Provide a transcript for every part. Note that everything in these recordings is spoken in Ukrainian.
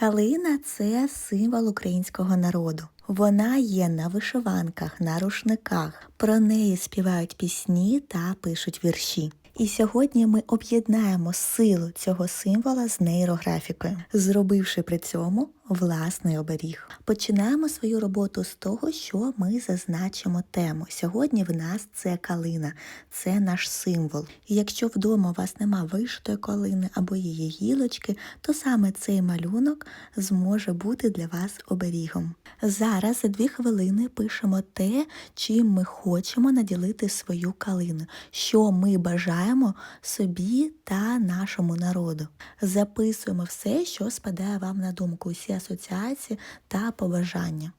Калина це символ українського народу. Вона є на вишиванках, на рушниках. Про неї співають пісні та пишуть вірші. І сьогодні ми об'єднаємо силу цього символа з нейрографікою, зробивши при цьому власний оберіг. Починаємо свою роботу з того, що ми зазначимо тему. Сьогодні в нас це калина, це наш символ. І якщо вдома у вас нема вишитої калини або її гілочки, то саме цей малюнок зможе бути для вас оберігом. Зараз за дві хвилини пишемо те, чим ми хочемо наділити свою калину, що ми бажаємо собі та нашому народу. Записуємо все, що спадає вам на думку, усі асоціації та побажання.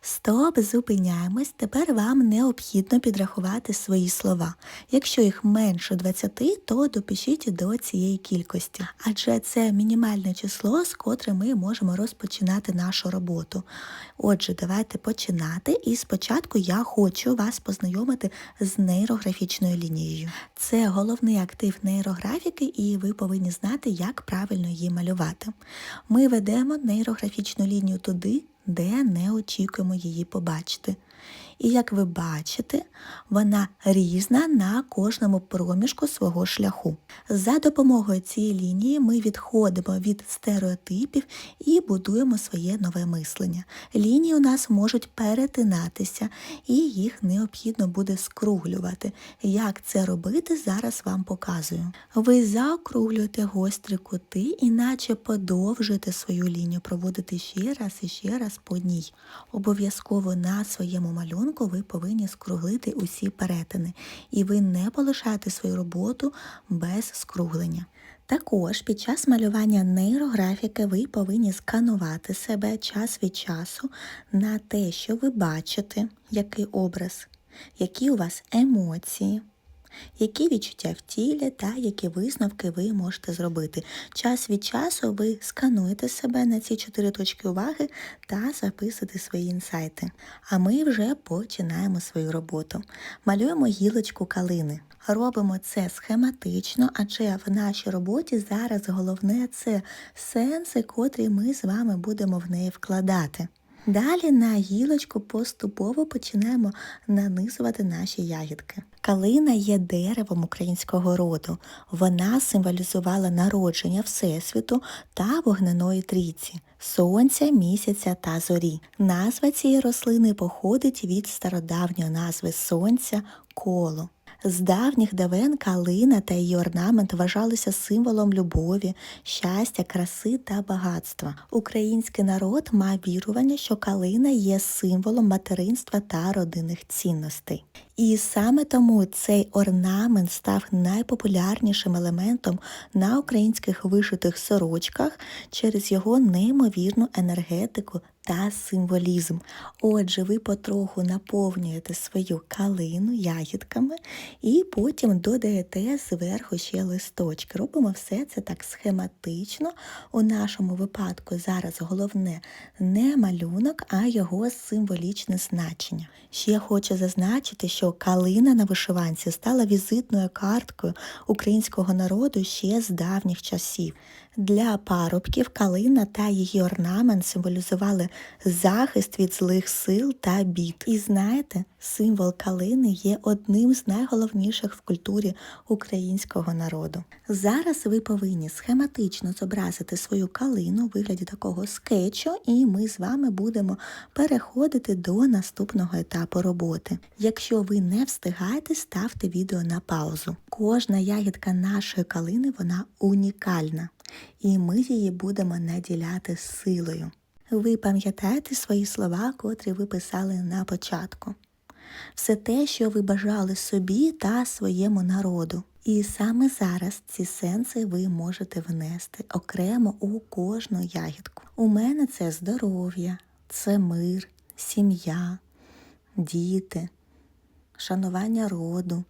Стоп, зупиняємось. Тепер вам необхідно підрахувати свої слова. Якщо їх менше 20, то допишіть до цієї кількості, адже це мінімальне число, з котрим ми можемо розпочинати нашу роботу. Отже, давайте починати. І спочатку я хочу вас познайомити з нейрографічною лінією. Це головний актив нейрографіки, і ви повинні знати, як правильно її малювати. Ми ведемо нейрографічну лінію туди де не очікуємо її побачити. І як ви бачите, вона різна на кожному проміжку свого шляху. За допомогою цієї лінії ми відходимо від стереотипів і будуємо своє нове мислення. Лінії у нас можуть перетинатися, і їх необхідно буде скруглювати. Як це робити, зараз вам показую. Ви заокруглюєте гострі кути, іначе подовжуєте свою лінію, проводите ще раз і ще раз по ній. Обов'язково на своєму малюнку малюнку ви повинні скруглити усі перетини, і ви не полишаєте свою роботу без скруглення. Також під час малювання нейрографіки ви повинні сканувати себе час від часу на те, що ви бачите, який образ, які у вас емоції які відчуття в тілі та які висновки ви можете зробити. Час від часу ви скануєте себе на ці чотири точки уваги та записуєте свої інсайти. А ми вже починаємо свою роботу. Малюємо гілочку калини. Робимо це схематично, адже в нашій роботі зараз головне це сенси, котрі ми з вами будемо в неї вкладати. Далі на гілочку поступово починаємо нанизувати наші ягідки. Калина є деревом українського роду. Вона символізувала народження Всесвіту та вогненої трійці, сонця, місяця та зорі. Назва цієї рослини походить від стародавньої назви сонця коло. З давніх давен калина та її орнамент вважалися символом любові, щастя, краси та багатства. Український народ мав вірування, що калина є символом материнства та родинних цінностей. І саме тому цей орнамент став найпопулярнішим елементом на українських вишитих сорочках через його неймовірну енергетику та символізм. Отже, ви потроху наповнюєте свою калину ягідками і потім додаєте зверху ще листочки. Робимо все це так схематично. У нашому випадку зараз головне не малюнок, а його символічне значення. Ще хочу зазначити, що калина на вишиванці стала візитною карткою українського народу ще з давніх часів. Для парубків калина та її орнамент символізували захист від злих сил та бід. І знаєте, символ калини є одним з найголовніших в культурі українського народу. Зараз ви повинні схематично зобразити свою калину у вигляді такого скетчу, і ми з вами будемо переходити до наступного етапу роботи. Якщо ви не встигаєте, ставте відео на паузу. Кожна ягідка нашої калини вона унікальна і ми її будемо наділяти силою. Ви пам'ятаєте свої слова, котрі ви писали на початку, все те, що ви бажали собі та своєму народу. І саме зараз ці сенси ви можете внести окремо у кожну ягідку. У мене це здоров'я, це мир, сім'я, діти, шанування роду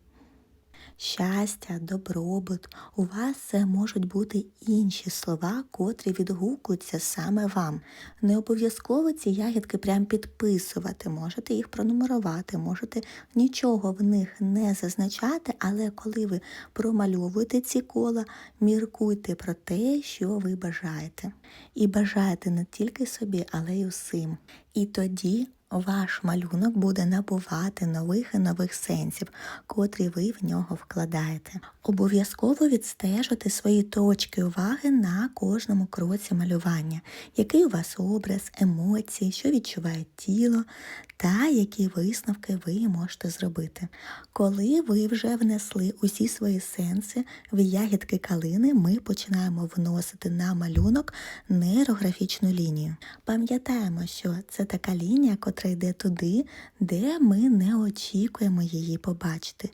щастя, добробут. У вас це можуть бути інші слова, котрі відгукуються саме вам. Не обов'язково ці ягідки прям підписувати, можете їх пронумерувати, можете нічого в них не зазначати, але коли ви промальовуєте ці кола, міркуйте про те, що ви бажаєте. І бажаєте не тільки собі, але й усім. І тоді ваш малюнок буде набувати нових і нових сенсів, котрі ви в нього вкладаєте. Обов'язково відстежуйте свої точки уваги на кожному кроці малювання, який у вас образ, емоції, що відчуває тіло та які висновки ви можете зробити. Коли ви вже внесли усі свої сенси в ягідки калини, ми починаємо вносити на малюнок нейрографічну лінію. Пам'ятаємо, що це така лінія, котра йде туди, де ми не очікуємо її побачити.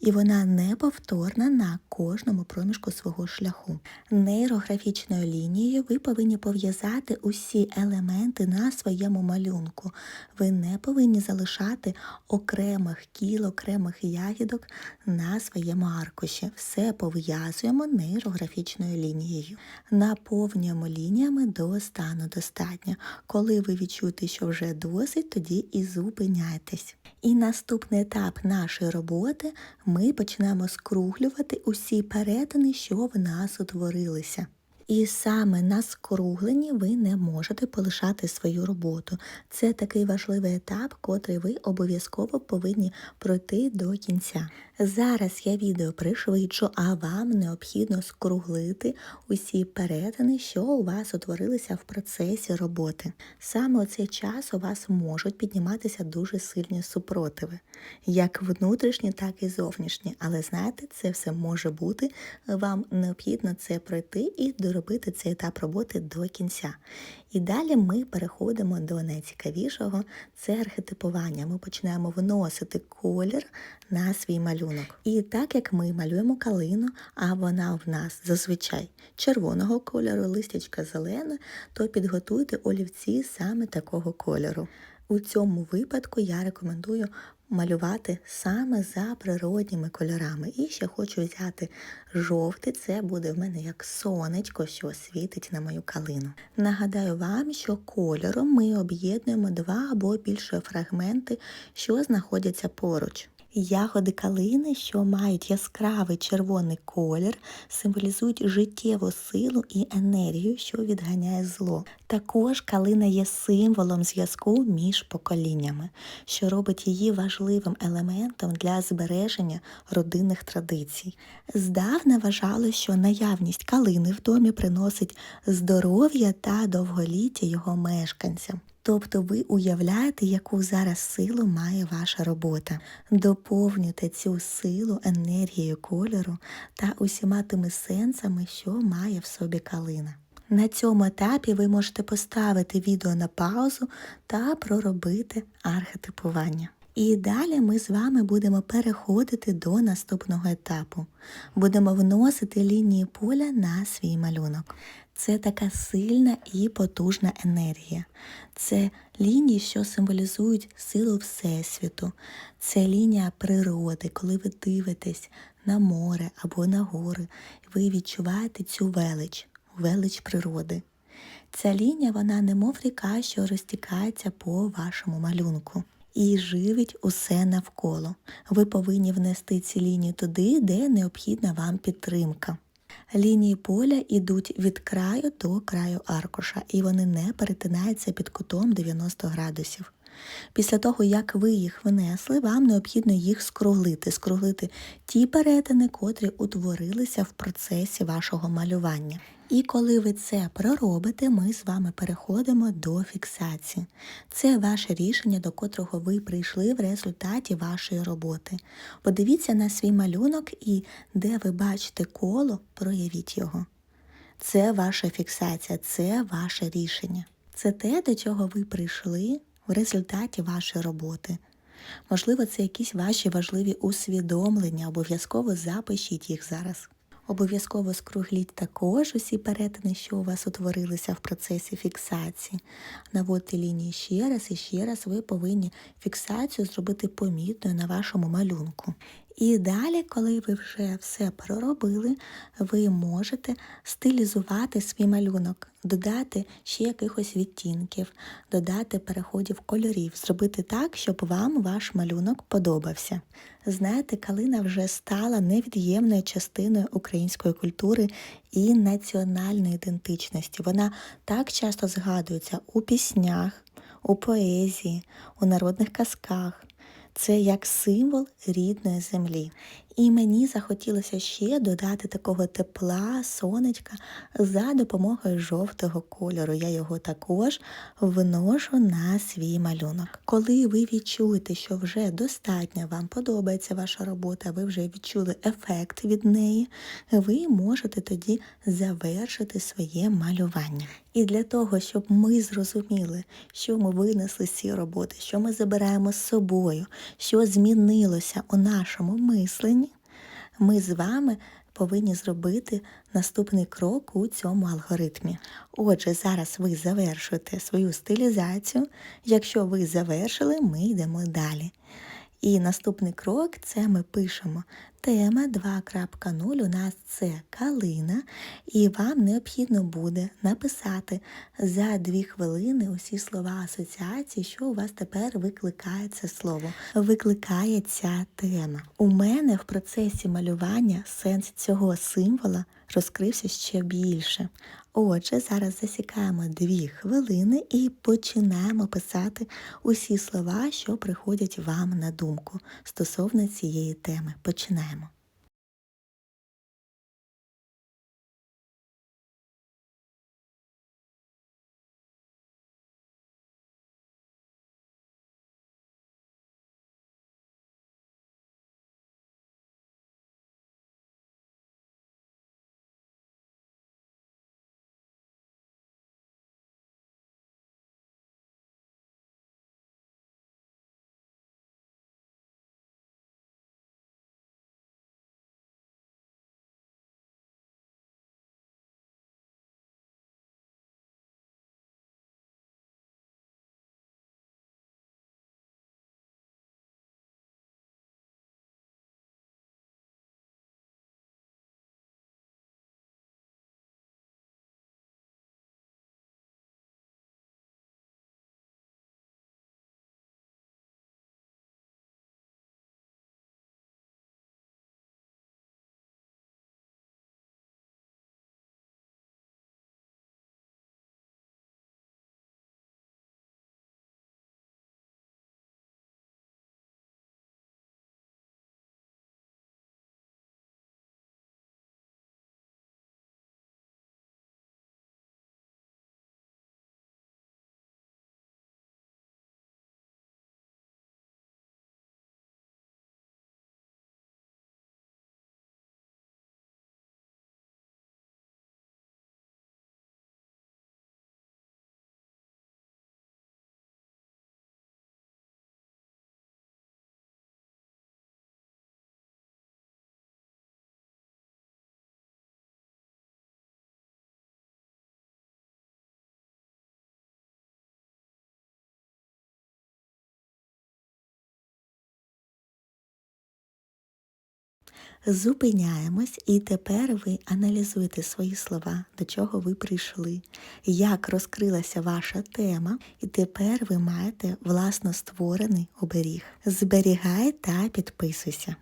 І вона неповторна на кожному проміжку свого шляху. Нейрографічною лінією ви повинні пов'язати усі елементи на своєму малюнку. Ви не повинні залишати окремих кіл, окремих ягідок на своєму аркуші. Все пов'язуємо нейрографічною лінією. Наповнюємо лініями до стану достатньо. Коли ви відчуєте, що вже досить, тоді і зупиняйтесь. І наступний етап нашої роботи ми починаємо скруглювати усі перетини, що в нас утворилися. І саме на скругленні ви не можете полишати свою роботу. Це такий важливий етап, котрий ви обов'язково повинні пройти до кінця. Зараз я відео пришвидшу, а вам необхідно скруглити усі перетини, що у вас утворилися в процесі роботи. Саме у цей час у вас можуть підніматися дуже сильні супротиви, як внутрішні, так і зовнішні. Але знаєте, це все може бути. Вам необхідно це пройти і доробити цей етап роботи до кінця. І далі ми переходимо до найцікавішого це архетипування. Ми починаємо вносити колір на свій малюнок. І так як ми малюємо калину, а вона в нас зазвичай червоного кольору, листячка зелена, то підготуйте олівці саме такого кольору. У цьому випадку я рекомендую малювати саме за природніми кольорами. І ще хочу взяти жовтий, це буде в мене як сонечко, що світить на мою калину. Нагадаю вам, що кольором ми об'єднуємо два або більше фрагменти, що знаходяться поруч. Ягоди калини, що мають яскравий червоний колір, символізують життєву силу і енергію, що відганяє зло. Також калина є символом зв'язку між поколіннями, що робить її важливим елементом для збереження родинних традицій. Здавна вважали, що наявність калини в домі приносить здоров'я та довголіття його мешканцям. Тобто ви уявляєте, яку зараз силу має ваша робота. Доповнюйте цю силу енергією кольору та усіма тими сенсами, що має в собі калина. На цьому етапі ви можете поставити відео на паузу та проробити архетипування. І далі ми з вами будемо переходити до наступного етапу. Будемо вносити лінії поля на свій малюнок. Це така сильна і потужна енергія. Це лінії, що символізують силу Всесвіту. Це лінія природи, коли ви дивитесь на море або на гори, ви відчуваєте цю велич, велич природи. Ця лінія, вона немов ріка, що розтікається по вашому малюнку і живить усе навколо. Ви повинні внести ці лінії туди, де необхідна вам підтримка. Лінії поля йдуть від краю до краю аркуша, і вони не перетинаються під кутом 90 градусів. Після того, як ви їх внесли, вам необхідно їх скруглити, скруглити ті перетини, котрі утворилися в процесі вашого малювання. І коли ви це проробите, ми з вами переходимо до фіксації. Це ваше рішення, до котрого ви прийшли в результаті вашої роботи. Подивіться на свій малюнок і де ви бачите коло, проявіть його. Це ваша фіксація, це ваше рішення. Це те, до чого ви прийшли в результаті вашої роботи. Можливо, це якісь ваші важливі усвідомлення, обов'язково запишіть їх зараз. Обов'язково скругліть також усі перетини, що у вас утворилися в процесі фіксації. Наводьте лінії ще раз і ще раз ви повинні фіксацію зробити помітною на вашому малюнку. І далі, коли ви вже все проробили, ви можете стилізувати свій малюнок, додати ще якихось відтінків, додати переходів кольорів, зробити так, щоб вам ваш малюнок подобався. Знаєте, калина вже стала невід'ємною частиною української культури і національної ідентичності. Вона так часто згадується у піснях, у поезії, у народних казках. Це як символ рідної землі. І мені захотілося ще додати такого тепла, сонечка за допомогою жовтого кольору. Я його також вношу на свій малюнок. Коли ви відчуєте, що вже достатньо вам подобається ваша робота, ви вже відчули ефект від неї, ви можете тоді завершити своє малювання. І для того, щоб ми зрозуміли, що ми винесли з цієї роботи, що ми забираємо з собою, що змінилося у нашому мисленні, ми з вами повинні зробити наступний крок у цьому алгоритмі. Отже, зараз ви завершуєте свою стилізацію. Якщо ви завершили, ми йдемо далі. І наступний крок це ми пишемо тема 2.0. У нас це калина, і вам необхідно буде написати за дві хвилини усі слова асоціації, що у вас тепер викликає це слово, викликає ця тема. У мене в процесі малювання сенс цього символа розкрився ще більше. Отже, зараз засікаємо дві хвилини і починаємо писати усі слова, що приходять вам на думку стосовно цієї теми. Починаємо. Зупиняємось, і тепер ви аналізуєте свої слова, до чого ви прийшли, як розкрилася ваша тема, і тепер ви маєте власно створений оберіг. Зберігай та підписуйся.